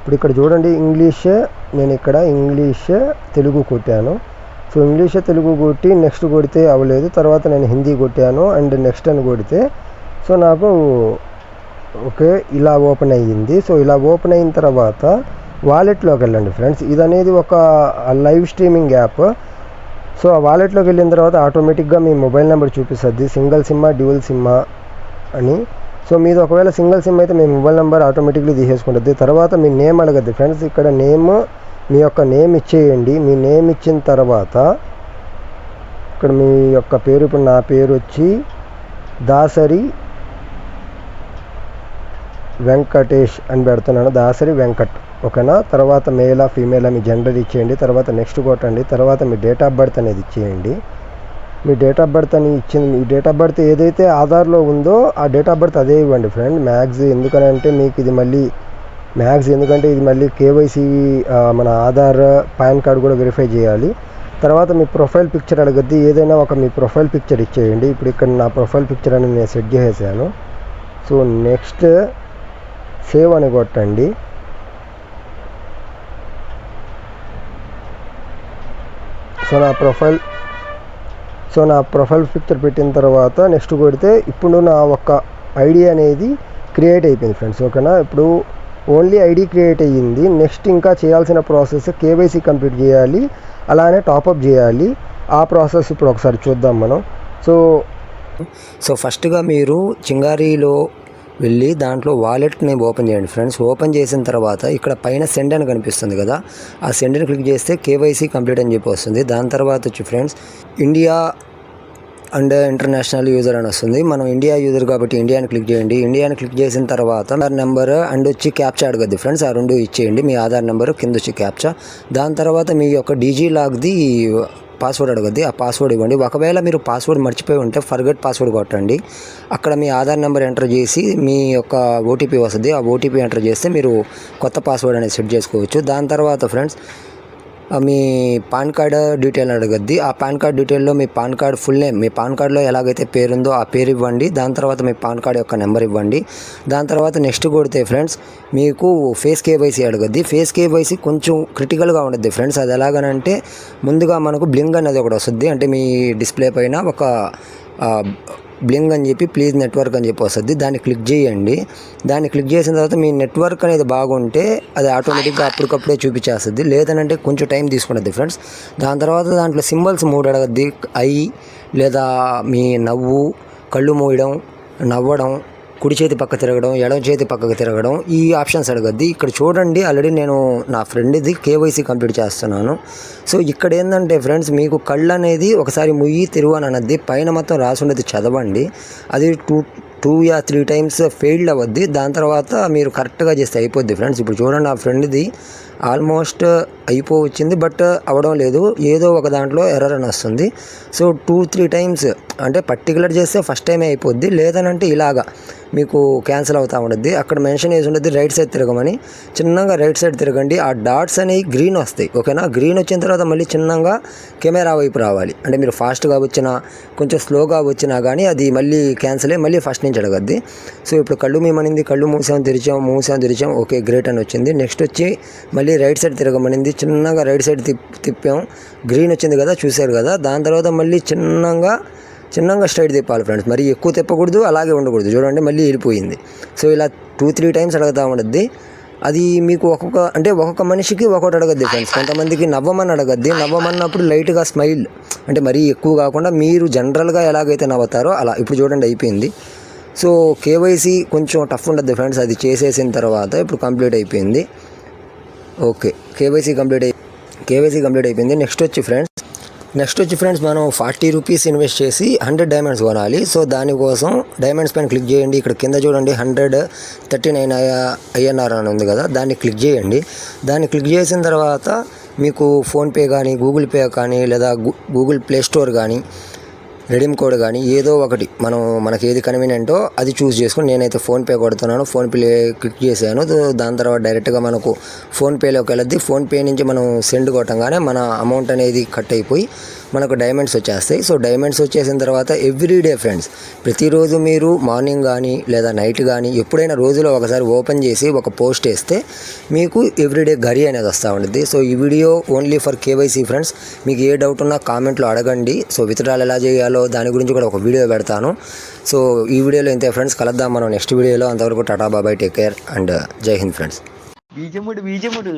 ఇప్పుడు ఇక్కడ చూడండి ఇంగ్లీష్ నేను ఇక్కడ ఇంగ్లీష్ తెలుగు కొట్టాను. సో ఇంగ్లీష్ తెలుగు కొట్టి నెక్స్ట్ కొడితే అవ్వలేదు. తర్వాత నేను హిందీ కొట్టాను అండ్ నెక్స్ట్ అని కొడితే సో నాకు ఓకే ఇలా ఓపెన్ అయ్యింది. సో ఇలా ఓపెన్ అయిన తర్వాత వాలెట్లోకి వెళ్ళండి ఫ్రెండ్స్. ఇది అనేది ఒక లైవ్ స్ట్రీమింగ్ యాప్. సో ఆ వాలెట్లోకి వెళ్ళిన తర్వాత ఆటోమేటిక్గా మీ మొబైల్ నెంబర్ చూపిస్తుంది. సింగిల్ సిమ్మా డ్యూయల్ సిమ్మా అని. సో మీది ఒకవేళ సింగిల్ సిమ్ అయితే మీ మొబైల్ నెంబర్ ఆటోమేటిక్లీ తీసేసుకుంటుంది. తర్వాత మీ నేమ్ అడగద్ది. ఫ్రెండ్స్ ఇక్కడ నేమ్ మీ యొక్క నేమ్ ఇచ్చేయండి. మీ నేమ్ ఇచ్చిన తర్వాత ఇక్కడ మీ యొక్క పేరు ఇప్పుడు నా పేరు వచ్చి దాసరి వెంకటేష్ అని పెడుతున్నాను. దాసరి వెంకట్. ఓకేనా? తర్వాత మేలా ఫీమేలా మీ జెండర్ ఇచ్చేయండి. తర్వాత నెక్స్ట్ కొట్టండి తర్వాత మీ డేట్ ఆఫ్ బర్త్ అనేది ఇచ్చేయండి. మీ డేట్ ఆఫ్ బర్త్ అని ఇచ్చింది. మీ డేట్ ఆఫ్ బర్త్ ఏదైతే ఆధార్లో ఉందో ఆ డేట్ ఆఫ్ బర్త్ అదే ఇవ్వండి ఫ్రెండ్ మ్యాక్స్ ఎందుకనంటే మీకు ఇది మళ్ళీ మ్యాక్స్ ఎందుకంటే ఇది మళ్ళీ కేవైసీ మన ఆధార్ పాన్ కార్డ్ కూడా వెరిఫై చేయాలి. తర్వాత మీ ప్రొఫైల్ పిక్చర్ అడగద్ది. ఏదైనా ఒక మీ ప్రొఫైల్ పిక్చర్ ఇచ్చేయండి. ఇప్పుడు ఇక్కడ నా ప్రొఫైల్ పిక్చర్ అని నేను సెట్ చేసేసాను. సో నెక్స్ట్ సేవ్ అని కొట్టండి. సో నా ప్రొఫైల్ సో నా ప్రొఫైల్ పిక్చర్ పెట్టిన తర్వాత నెక్స్ట్ కొడితే ఇప్పుడు నా ఒక్క ఐడి అనేది క్రియేట్ అయిపోయింది ఫ్రెండ్స్ ఓకేనా? ఇప్పుడు ఓన్లీ ఐడి క్రియేట్ అయ్యింది. నెక్స్ట్ ఇంకా చేయాల్సిన ప్రాసెస్ కేవైసీ కంప్లీట్ చేయాలి అలానే టాపప్ చేయాలి. ఆ ప్రాసెస్ ఇప్పుడు ఒకసారి చూద్దాం మనం. సో సో ఫస్ట్గా మీరు చింగారీలో వెళ్ళి దాంట్లో వాలెట్ని ఓపెన్ చేయండి. ఫ్రెండ్స్ ఓపెన్ చేసిన తర్వాత ఇక్కడ పైన సెండ్ అని కనిపిస్తుంది కదా ఆ సెండ్ని క్లిక్ చేస్తే కేవైసీ కంప్లీట్ అని చెప్పి వస్తుంది. దాని తర్వాత వచ్చి friends India and international user అని వస్తుంది. మనం ఇండియా యూజర్ కాబట్టి ఇండియాని క్లిక్ చేయండి. ఇండియాని క్లిక్ చేసిన తర్వాత ఆధార్ నెంబర్ అండ్ వచ్చి క్యాప్చా అడగద్ది. ఫ్రెండ్స్ ఆ రెండు ఇచ్చేయండి. మీ ఆధార్ నెంబర్ కింద వచ్చి క్యాప్చా దాని తర్వాత మీ యొక్క డీజీ లాగ్ది పాస్వర్డ్ అడగద్ది. ఆ పాస్వర్డ్ ఇవ్వండి. ఒకవేళ మీరు పాస్వర్డ్ మర్చిపోయి ఉంటే ఫర్గెట్ పాస్వర్డ్ కొట్టండి. అక్కడ మీ ఆధార్ నెంబర్ ఎంటర్ చేసి మీ యొక్క ఓటీపీ వస్తుంది. ఆ ఓటీపీ ఎంటర్ చేస్తే మీరు కొత్త పాస్వర్డ్ అనేది సెట్ చేసుకోవచ్చు. దాని తర్వాత ఫ్రెండ్స్ మీ పాన్ కార్డ్ డీటెయిల్ అడగద్ది. ఆ పాన్ కార్డ్ డీటెయిల్లో మీ పాన్ కార్డ్ ఫుల్ నేమ్ మీ పాన్ కార్డ్లో ఎలాగైతే పేరు ఉందో ఆ పేరు ఇవ్వండి. దాని తర్వాత మీ పాన్ కార్డ్ యొక్క నెంబర్ ఇవ్వండి. దాని తర్వాత నెక్స్ట్ కొడితే ఫ్రెండ్స్ మీకు ఫేస్ కేవైసీ అడగద్ది. ఫేస్ కేవైసీ కొంచెం క్రిటికల్గా ఉండద్ది ఫ్రెండ్స్. అది ఎలాగనంటే ముందుగా మనకు బ్లింగ్ అనేది ఒకటి వస్తుంది. అంటే మీ డిస్ప్లే పైన ఒక బ్లింగ్ అని చెప్పి ప్లీజ్ నెట్వర్క్ అని చెప్పి వస్తుంది. దాన్ని క్లిక్ చేయండి. దాన్ని క్లిక్ చేసిన తర్వాత మీ నెట్వర్క్ అనేది బాగుంటే అది ఆటోమేటిక్గా అప్పటికప్పుడే చూపించేస్తుంది. లేదనంటే కొంచెం టైం తీసుకుంటుంది ఫ్రెండ్స్. దాని తర్వాత దాంట్లో సింబల్స్ మూడు అడగద్ది. ఐ లేదా మీ నవ్వు కళ్ళు మూయడం నవ్వడం కుడి చేతి పక్క తిరగడం ఎడమ చేతి పక్కకు తిరగడం ఈ ఆప్షన్స్ అడగద్ది. ఇక్కడ చూడండి ఆల్రెడీ నేను నా ఫ్రెండ్ది కేవైసీ కంప్లీట్ చేస్తున్నాను. సో ఇక్కడ ఏంటంటే ఫ్రెండ్స్ మీకు కళ్ళు అనేది ఒకసారి ముయ్యి తిరుగు అని అన్నది పైన మొత్తం రాసున్నది చదవండి. అది టూ టూ యా త్రీ టైమ్స్ ఫెయిల్డ్ అవ్వద్ది. దాని తర్వాత మీరు కరెక్ట్గా చేస్తే అయిపోద్ది ఫ్రెండ్స్ ఇప్పుడు చూడండి నా ఫ్రెండ్ది ఆల్మోస్ట్ అయిపోవచ్చింది బట్ అవడం లేదు. ఏదో ఒక దాంట్లో ఎర్రర్ అని వస్తుంది. సో టూ త్రీ టైమ్స్ అంటే పర్టికులర్ చేస్తే ఫస్ట్ టైమే అయిపోద్ది. లేదనంటే ఇలాగా మీకు క్యాన్సిల్ అవుతూ ఉండద్ది. అక్కడ మెన్షన్ చేసి ఉండద్ది రైట్ సైడ్ తిరగమని. చిన్నగా రైట్ సైడ్ తిరగండి. ఆ డాట్స్ అనేవి గ్రీన్ వస్తాయి. ఓకేనా? గ్రీన్ వచ్చిన తర్వాత మళ్ళీ చిన్నగా కెమెరా వైపు రావాలి. అంటే మీరు ఫాస్ట్గా వచ్చినా కొంచెం స్లోగా వచ్చినా కానీ అది మళ్ళీ క్యాన్సిల్ అయ్యి మళ్ళీ ఫస్ట్ నుంచి అడగద్ది. సో ఇప్పుడు కళ్ళు మేమనింది కళ్ళు మూసాం తెరిచాం మూసాం తెరిచాం ఓకే గ్రేట్ అని వచ్చింది. నెక్స్ట్ వచ్చి మళ్ళీ రైట్ సైడ్ తిరగమనింది చిన్నగా రైట్ సైడ్ తిప్ తిప్పాం. గ్రీన్ వచ్చింది కదా చూశారు కదా. దాని తర్వాత మళ్ళీ చిన్నగా చిన్నగా స్ట్రైట్ తిప్పాలి ఫ్రెండ్స్. మరి ఎక్కువ తిప్పకూడదు అలాగే ఉండకూడదు. చూడండి మళ్ళీ వెళ్ళిపోయింది సో ఇలా టూ త్రీ టైమ్స్ అడుగుతూ ఉండద్ది. అది మీకు ఒక్కొక్క అంటే ఒక్కొక్క మనిషికి ఒక్కొక్కటి అడగద్ది ఫ్రెండ్స్. కొంతమందికి నవ్వమని అడగద్ది. నవ్వమన్నప్పుడు లైట్గా స్మైల్. అంటే మరీ ఎక్కువ కాకుండా మీరు జనరల్గా ఎలాగైతే నవ్వుతారో అలా. ఇప్పుడు చూడండి అయిపోయింది. సో కేవైసీ కొంచెం టఫ్ ఉండద్ది ఫ్రెండ్స్. అది చేసేసిన తర్వాత ఇప్పుడు కంప్లీట్ అయిపోయింది. ఓకే కేవైసీ కంప్లీట్ అయి కేవైసీ కంప్లీట్ అయిపోయింది. నెక్స్ట్ వచ్చి ఫ్రెండ్స్ నెక్స్ట్ వచ్చి ఫ్రెండ్స్ మనం ఫార్టీ రూపీస్ ఇన్వెస్ట్ చేసి హండ్రెడ్ డైమండ్స్ కొనాలి. సో దానికోసం డైమండ్స్ పైన క్లిక్ చేయండి. ఇక్కడ కింద చూడండి హండ్రెడ్ థర్టీ నైన్ ఐఎన్ఆర్ అని ఉంది కదా దాన్ని క్లిక్ చేయండి. దాన్ని క్లిక్ చేసిన తర్వాత మీకు ఫోన్పే కానీ గూగుల్ పే కానీ లేదా గూగుల్ ప్లే స్టోర్ కానీ రెడీమ్ కోడ్ కానీ ఏదో ఒకటి మనం మనకి ఏది కన్వీనియంటో అది చూస్ చేసుకుని నేనైతే ఫోన్పే కొడుతున్నాను. ఫోన్పే క్లిక్ చేశాను. దాని తర్వాత డైరెక్ట్గా మనకు ఫోన్పేలోకి వెళ్ళద్ది. ఫోన్పే నుంచి మనం సెండ్ కొట్టంగానే మన అమౌంట్ అనేది కట్ అయిపోయి మనకు డైమండ్స్ వచ్చేస్తాయి. సో డైమండ్స్ వచ్చేసిన తర్వాత ఎవ్రీడే ఫ్రెండ్స్ ప్రతిరోజు మీరు మార్నింగ్ కానీ లేదా నైట్ కానీ ఎప్పుడైనా రోజులో ఒకసారి ఓపెన్ చేసి ఒక పోస్ట్ వేస్తే మీకు ఎవ్రీడే గరి అనేది వస్తూ ఉంటుంది సో ఈ video only for KYC friends మీకు ఏ డౌట్ ఉన్నా కామెంట్లో అడగండి. సో విత్డ్రాలు ఎలా చేయాలో దాని గురించి కూడా ఒక వీడియో పెడతాను. సో ఈ వీడియోలో ఇంతే ఫ్రెండ్స్ కలుద్దాం మనం నెక్స్ట్ వీడియోలో అంతవరకు టాటా బాబాయ్ టేక్ కేర్ అండ్ జై హింద్ ఫ్రెండ్స్ బీజముడు బీజముడు.